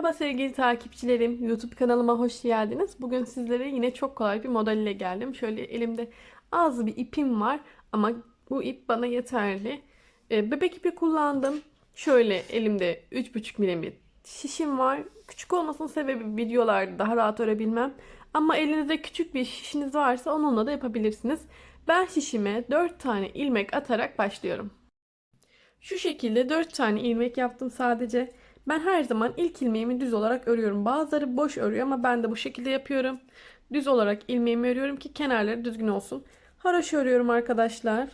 Merhaba sevgili takipçilerim. YouTube kanalıma hoş geldiniz. Bugün sizlere yine çok kolay bir model ile geldim. Şöyle elimde az bir ipim var ama bu ip bana yeterli. Ee, bebek ipi kullandım. Şöyle elimde 3,5 milimlik şişim var. Küçük olmasının sebebi videolarda daha rahat örebilmem. Ama elinizde küçük bir şişiniz varsa onunla da yapabilirsiniz. Ben şişime 4 tane ilmek atarak başlıyorum. Şu şekilde 4 tane ilmek yaptım sadece. Ben her zaman ilk ilmeğimi düz olarak örüyorum. Bazıları boş örüyor ama ben de bu şekilde yapıyorum. Düz olarak ilmeğimi örüyorum ki kenarları düzgün olsun. Haroşa örüyorum arkadaşlar.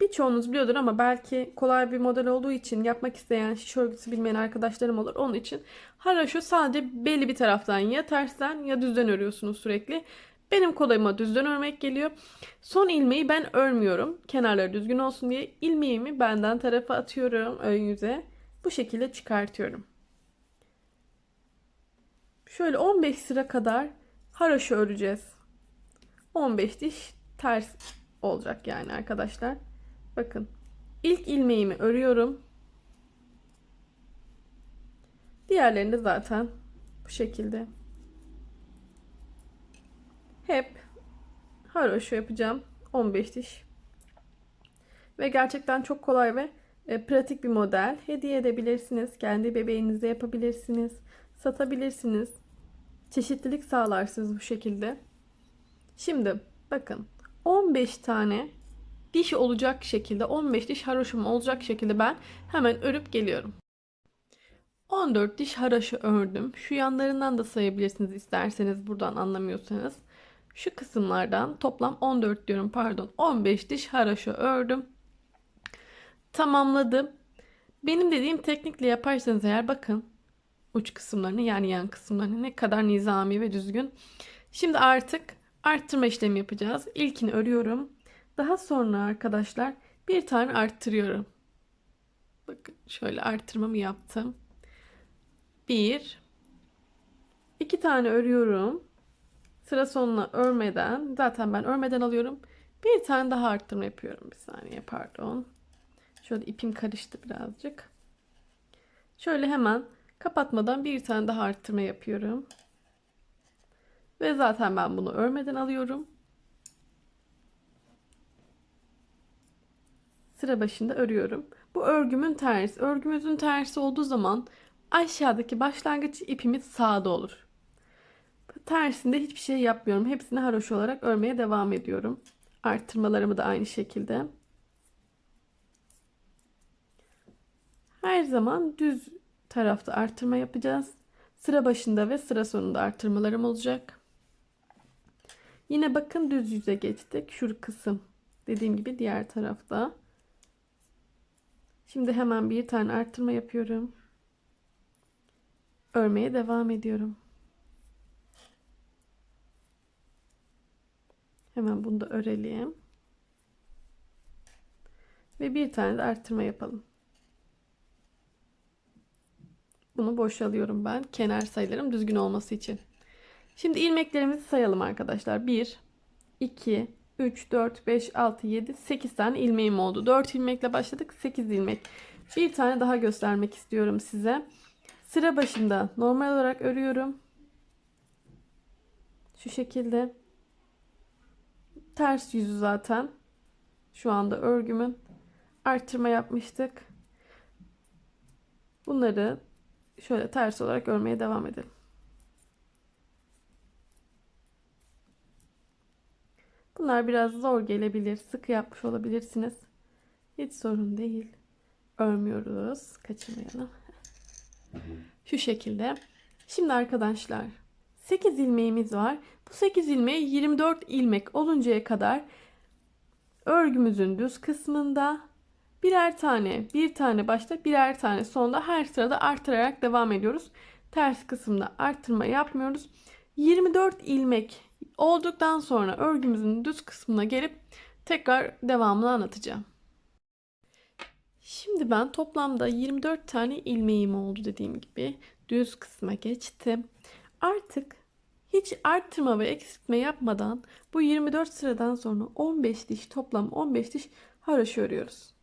Birçoğunuz biliyordur ama belki kolay bir model olduğu için yapmak isteyen şiş örgüsü bilmeyen arkadaşlarım olur. Onun için haroşa sadece belli bir taraftan ya tersten ya düzden örüyorsunuz sürekli. Benim kolayıma düzden örmek geliyor. Son ilmeği ben örmüyorum. Kenarları düzgün olsun diye ilmeğimi benden tarafa atıyorum ön yüze. Bu şekilde çıkartıyorum. Şöyle 15 sıra kadar haroşa öreceğiz. 15 diş ters olacak yani arkadaşlar. Bakın ilk ilmeğimi örüyorum. Diğerlerini zaten bu şekilde. Hep haroşa yapacağım. 15 diş. Ve gerçekten çok kolay ve e, pratik bir model. Hediye edebilirsiniz. Kendi bebeğinize yapabilirsiniz. Satabilirsiniz. Çeşitlilik sağlarsınız bu şekilde. Şimdi bakın 15 tane diş olacak şekilde 15 diş haroşum olacak şekilde ben hemen örüp geliyorum. 14 diş haroşa ördüm. Şu yanlarından da sayabilirsiniz isterseniz buradan anlamıyorsanız. Şu kısımlardan toplam 14 diyorum pardon 15 diş haroşa ördüm tamamladım. Benim dediğim teknikle yaparsanız eğer bakın uç kısımlarını yani yan kısımlarını ne kadar nizami ve düzgün. Şimdi artık arttırma işlemi yapacağız. İlkini örüyorum. Daha sonra arkadaşlar bir tane arttırıyorum. Bakın şöyle arttırmamı yaptım. Bir, iki tane örüyorum. Sıra sonuna örmeden, zaten ben örmeden alıyorum. Bir tane daha arttırma yapıyorum. Bir saniye pardon. Şöyle ipim karıştı birazcık. Şöyle hemen kapatmadan bir tane daha arttırma yapıyorum. Ve zaten ben bunu örmeden alıyorum. Sıra başında örüyorum. Bu örgümün tersi. Örgümüzün tersi olduğu zaman aşağıdaki başlangıç ipimiz sağda olur. Tersinde hiçbir şey yapmıyorum. Hepsini haroş olarak örmeye devam ediyorum. Arttırmalarımı da aynı şekilde. Her zaman düz tarafta artırma yapacağız. Sıra başında ve sıra sonunda artırmalarım olacak. Yine bakın düz yüze geçtik. Şu kısım dediğim gibi diğer tarafta. Şimdi hemen bir tane artırma yapıyorum. Örmeye devam ediyorum. Hemen bunu da örelim. Ve bir tane de artırma yapalım. Bunu boşalıyorum ben. Kenar sayılarım düzgün olması için. Şimdi ilmeklerimizi sayalım arkadaşlar. 1, 2, 3, 4, 5, 6, 7, 8 tane ilmeğim oldu. 4 ilmekle başladık. 8 ilmek. Bir tane daha göstermek istiyorum size. Sıra başında normal olarak örüyorum. Şu şekilde. Ters yüzü zaten. Şu anda örgümün. Artırma yapmıştık. Bunları şöyle ters olarak örmeye devam edelim. Bunlar biraz zor gelebilir. Sıkı yapmış olabilirsiniz. Hiç sorun değil. Örmüyoruz. Kaçırmayalım. Şu şekilde. Şimdi arkadaşlar 8 ilmeğimiz var. Bu 8 ilmeği 24 ilmek oluncaya kadar örgümüzün düz kısmında Birer tane, bir tane başta, birer tane sonda her sırada artırarak devam ediyoruz. Ters kısımda arttırma yapmıyoruz. 24 ilmek olduktan sonra örgümüzün düz kısmına gelip tekrar devamını anlatacağım. Şimdi ben toplamda 24 tane ilmeğim oldu dediğim gibi. Düz kısma geçtim. Artık hiç arttırma ve eksiltme yapmadan bu 24 sıradan sonra 15 diş toplam 15 diş haroşa örüyoruz.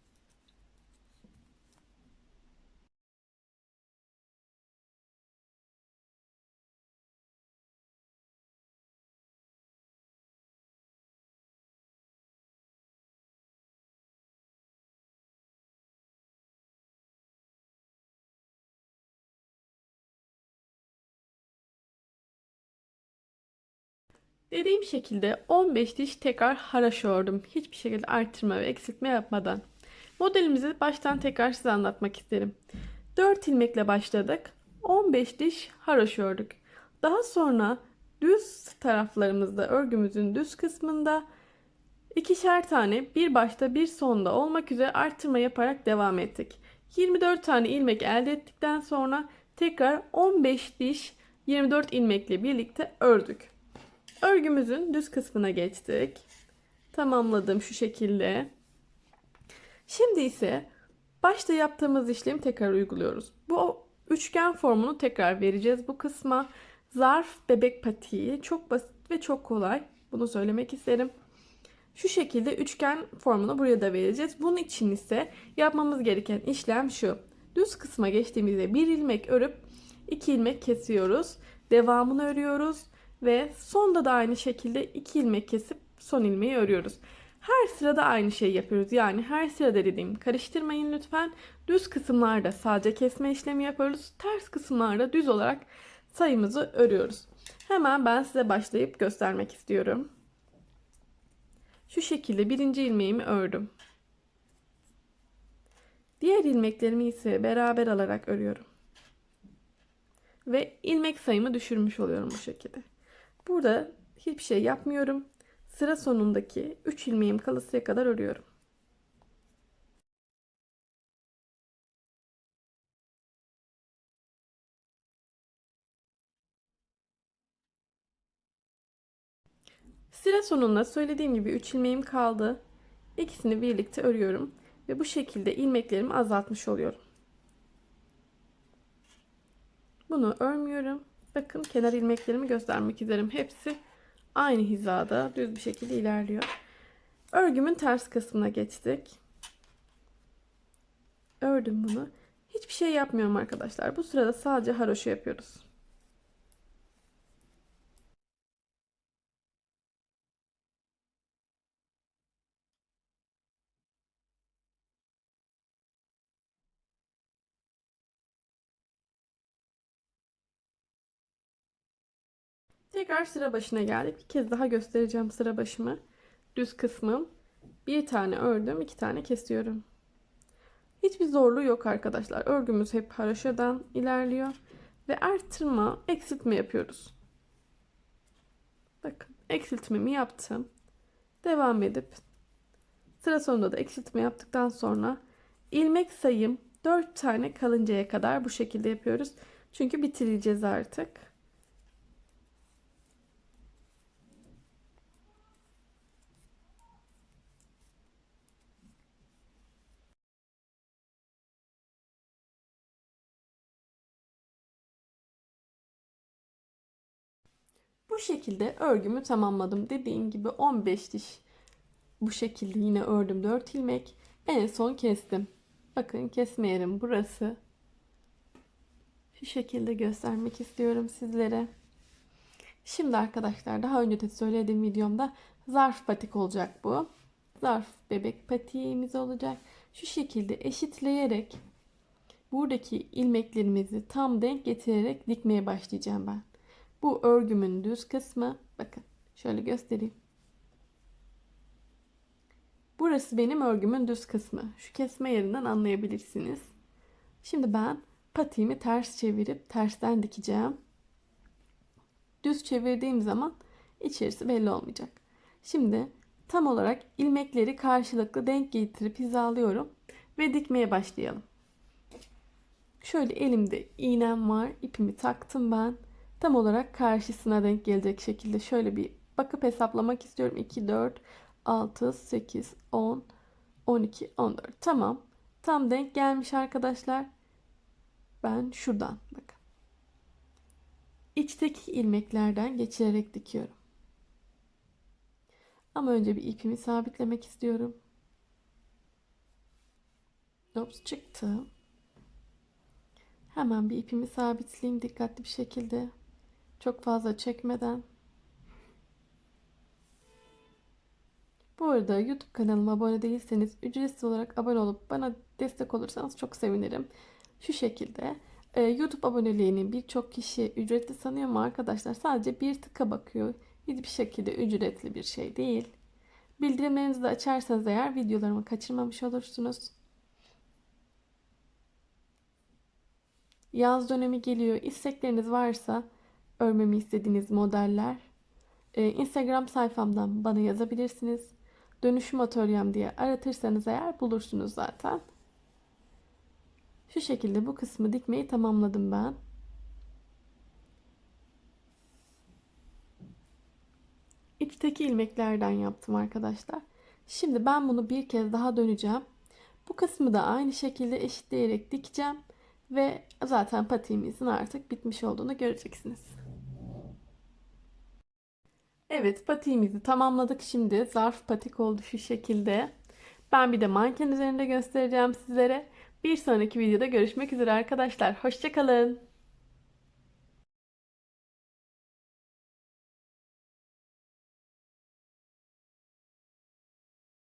Dediğim şekilde 15 diş tekrar haraşo ördüm. Hiçbir şekilde arttırma ve eksiltme yapmadan. Modelimizi baştan tekrar size anlatmak isterim. 4 ilmekle başladık. 15 diş haraşo ördük. Daha sonra düz taraflarımızda örgümüzün düz kısmında ikişer tane bir başta bir sonda olmak üzere arttırma yaparak devam ettik. 24 tane ilmek elde ettikten sonra tekrar 15 diş 24 ilmekle birlikte ördük. Örgümüzün düz kısmına geçtik. Tamamladım şu şekilde. Şimdi ise başta yaptığımız işlemi tekrar uyguluyoruz. Bu üçgen formunu tekrar vereceğiz bu kısma. Zarf bebek patiği çok basit ve çok kolay. Bunu söylemek isterim. Şu şekilde üçgen formunu buraya da vereceğiz. Bunun için ise yapmamız gereken işlem şu. Düz kısma geçtiğimizde bir ilmek örüp iki ilmek kesiyoruz. Devamını örüyoruz ve sonda da aynı şekilde iki ilmek kesip son ilmeği örüyoruz. Her sırada aynı şeyi yapıyoruz. Yani her sırada dediğim karıştırmayın lütfen. Düz kısımlarda sadece kesme işlemi yapıyoruz. Ters kısımlarda düz olarak sayımızı örüyoruz. Hemen ben size başlayıp göstermek istiyorum. Şu şekilde birinci ilmeğimi ördüm. Diğer ilmeklerimi ise beraber alarak örüyorum. Ve ilmek sayımı düşürmüş oluyorum bu şekilde. Burada hiçbir şey yapmıyorum. Sıra sonundaki 3 ilmeğim kalıncaya kadar örüyorum. Sıra sonunda söylediğim gibi 3 ilmeğim kaldı. İkisini birlikte örüyorum ve bu şekilde ilmeklerimi azaltmış oluyorum. Bunu örmüyorum. Bakın kenar ilmeklerimi göstermek isterim. Hepsi aynı hizada düz bir şekilde ilerliyor. Örgümün ters kısmına geçtik. Ördüm bunu. Hiçbir şey yapmıyorum arkadaşlar. Bu sırada sadece haroşa yapıyoruz. Tekrar sıra başına geldik. Bir kez daha göstereceğim sıra başımı. Düz kısmım. Bir tane ördüm, iki tane kesiyorum. Hiçbir zorluğu yok arkadaşlar. Örgümüz hep haroşadan ilerliyor. Ve artırma, eksiltme yapıyoruz. Bakın eksiltmemi yaptım. Devam edip sıra sonunda da eksiltme yaptıktan sonra ilmek sayım 4 tane kalıncaya kadar bu şekilde yapıyoruz. Çünkü bitireceğiz artık. Bu şekilde örgümü tamamladım. Dediğim gibi 15 diş bu şekilde yine ördüm 4 ilmek. En son kestim. Bakın kesme yerim burası. Şu şekilde göstermek istiyorum sizlere. Şimdi arkadaşlar daha önce de söylediğim videomda zarf patik olacak bu. Zarf bebek patiğimiz olacak. Şu şekilde eşitleyerek buradaki ilmeklerimizi tam denk getirerek dikmeye başlayacağım ben. Bu örgümün düz kısmı. Bakın şöyle göstereyim. Burası benim örgümün düz kısmı. Şu kesme yerinden anlayabilirsiniz. Şimdi ben patiğimi ters çevirip tersten dikeceğim. Düz çevirdiğim zaman içerisi belli olmayacak. Şimdi tam olarak ilmekleri karşılıklı denk getirip hizalıyorum ve dikmeye başlayalım. Şöyle elimde iğnem var. ipimi taktım ben tam olarak karşısına denk gelecek şekilde şöyle bir bakıp hesaplamak istiyorum. 2, 4, 6, 8, 10, 12, 14. Tamam. Tam denk gelmiş arkadaşlar. Ben şuradan bakın. İçteki ilmeklerden geçirerek dikiyorum. Ama önce bir ipimi sabitlemek istiyorum. Ops çıktı. Hemen bir ipimi sabitleyeyim dikkatli bir şekilde. Çok fazla çekmeden. Bu arada YouTube kanalıma abone değilseniz ücretsiz olarak abone olup bana destek olursanız çok sevinirim. Şu şekilde e, YouTube aboneliğini birçok kişi ücretli sanıyor mu arkadaşlar? Sadece bir tıka bakıyor. Hiçbir şekilde ücretli bir şey değil. Bildirimlerinizi de açarsanız eğer videolarımı kaçırmamış olursunuz. Yaz dönemi geliyor. İstekleriniz varsa örmemi istediğiniz modeller e, Instagram sayfamdan bana yazabilirsiniz. Dönüşüm atölyem diye aratırsanız eğer bulursunuz zaten. Şu şekilde bu kısmı dikmeyi tamamladım ben. İçteki ilmeklerden yaptım arkadaşlar. Şimdi ben bunu bir kez daha döneceğim. Bu kısmı da aynı şekilde eşitleyerek dikeceğim. Ve zaten patiğimizin artık bitmiş olduğunu göreceksiniz. Evet patiğimizi tamamladık. Şimdi zarf patik oldu şu şekilde. Ben bir de manken üzerinde göstereceğim sizlere. Bir sonraki videoda görüşmek üzere arkadaşlar. Hoşçakalın.